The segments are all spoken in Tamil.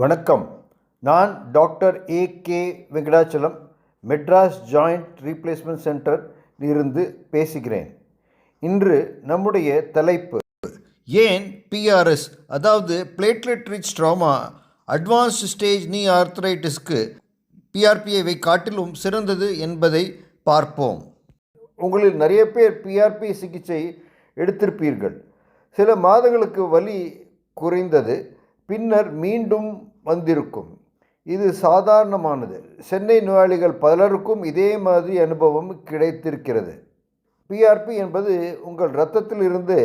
வணக்கம். நான் doctor A K Venkatachalam Madras joint replacement centre இருந்து பேசுகிறேன். இன்று நம்முடைய தலைப்பு ஏன் பிஆர்எஸ் அதாவது platelet rich plasma advanced stage knee ஆர்த்ரைட்டிஸ்க்கு பிஆர்பிஐவை காட்டிலும் சிறந்தது என்பதை பார்ப்போம். உங்களில் நிறைய பேர் பிஆர்பி சிகிச்சை எடுத்திருப்பீர்கள். சில மாதங்களுக்கு வலி குறைந்தது. பின்னர் மீண்டும் வந்திருக்கும். இது சாதாரணமானது. சென்னை நோயாளிகள் பலருக்கும் இதே மாதிரி அனுபவம் கிடைத்திருக்கிறது. பிஆர்பி என்பது உங்கள் இரத்தத்திலிருந்து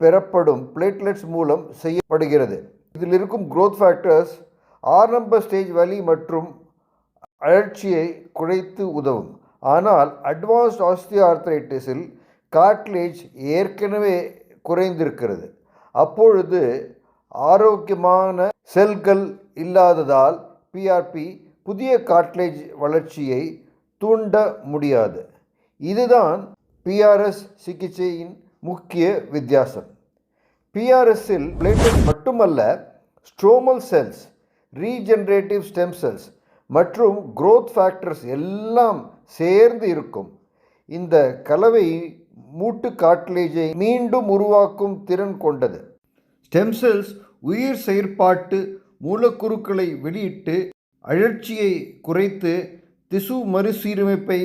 பெறப்படும் பிளேட்லெட்ஸ் மூலம் செய்யப்படுகிறது. இதில் இருக்கும் குரோத் ஃபேக்டர்ஸ் ஆரம்ப ஸ்டேஜ் வலி மற்றும் அழற்சியை குறைத்து உதவும். ஆனால் அட்வான்ஸ்ட் ஆஸ்டியோஆர்த்ரைட்டிஸில் கார்ட்லேஜ் ஏற்கனவே குறைந்திருக்கிறது. அப்பொழுது ஆரோக்கியமான செல்கள் இல்லாததால் பிஆர்பி புதிய கார்ட்லேஜ் வளர்ச்சியை தூண்ட முடியாது. இதுதான் பிஆர்எஸ் சிகிச்சையின் முக்கிய வித்தியாசம். பிஆர்எஸ்ஸில் பிளேட்லெட் மட்டுமல்ல stromal cells regenerative stem cells மற்றும் குரோத் ஃபேக்டர்ஸ் எல்லாம் சேர்ந்து இருக்கும். இந்த கலவை மூட்டு காட்லேஜை மீண்டும் உருவாக்கும் திறன் கொண்டது. ஸ்டெம் செல்ஸ் உயிர் செயற்பாட்டு மூலக்கூறுகளை வெளியிட்டு அழற்சியை குறைத்து திசு மறுசீரமைப்பை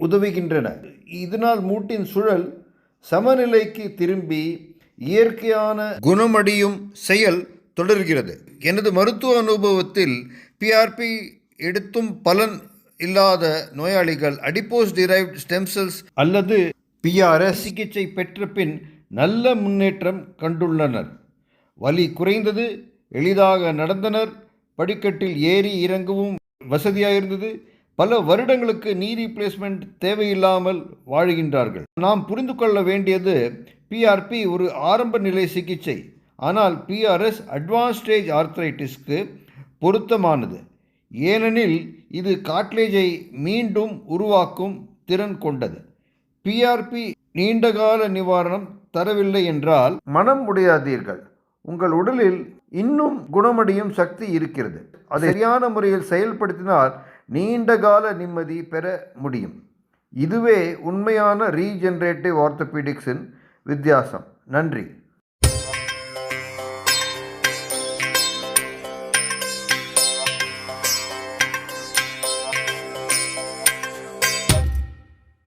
உதவுகின்றன. இதனால் மூட்டின் சுழல் சமநிலைக்கு திரும்பி இயற்கையான குணமடையும் செயல் தொடர்கிறது. எனது மருத்துவ அனுபவத்தில் பிஆர்பி எடுத்தும் பலன் இல்லாத நோயாளிகள் அடிப்போஸ் டிரைவ்ட் ஸ்டெம் செல்ஸ் அல்லது பிஆர்எஸ் சிகிச்சை பெற்ற பின் நல்ல முன்னேற்றம் கண்டுள்ளனர். வலி குறைந்தது எளிதாக நடந்தனர் படிக்கட்டில் ஏறி இறங்கவும் வசதியாக இருந்தது பல வருடங்களுக்கு நீ ரீப்ளேஸ்மெண்ட் தேவையில்லாமல் வாழுகின்றார்கள். நாம் புரிந்து கொள்ள வேண்டியது பிஆர்பி ஒரு ஆரம்ப நிலை சிகிச்சை. ஆனால் பிஆர்எஸ் அட்வான்ஸ் ஸ்டேஜ் ஆர்த்ரைட்டிஸ்க்கு பொருத்தமானது. ஏனெனில் இது காட்லேஜை மீண்டும் உருவாக்கும் திறன் கொண்டது. பிஆர்பி நீண்டகால நிவாரணம் தரவில்லை என்றால் மனம் உடையாதீர்கள் உங்கள் உடலில் இன்னும் குணமடையும் சக்தி இருக்கிறது. அதை சரியான முறையில் செயல்படுத்தினால் நீண்ட கால நிம்மதி பெற முடியும். இதுவே உண்மையான ரீஜென்ரேட்டிவ் ஆர்த்தோபீடிக்ஸின் வித்தியாசம். நன்றி.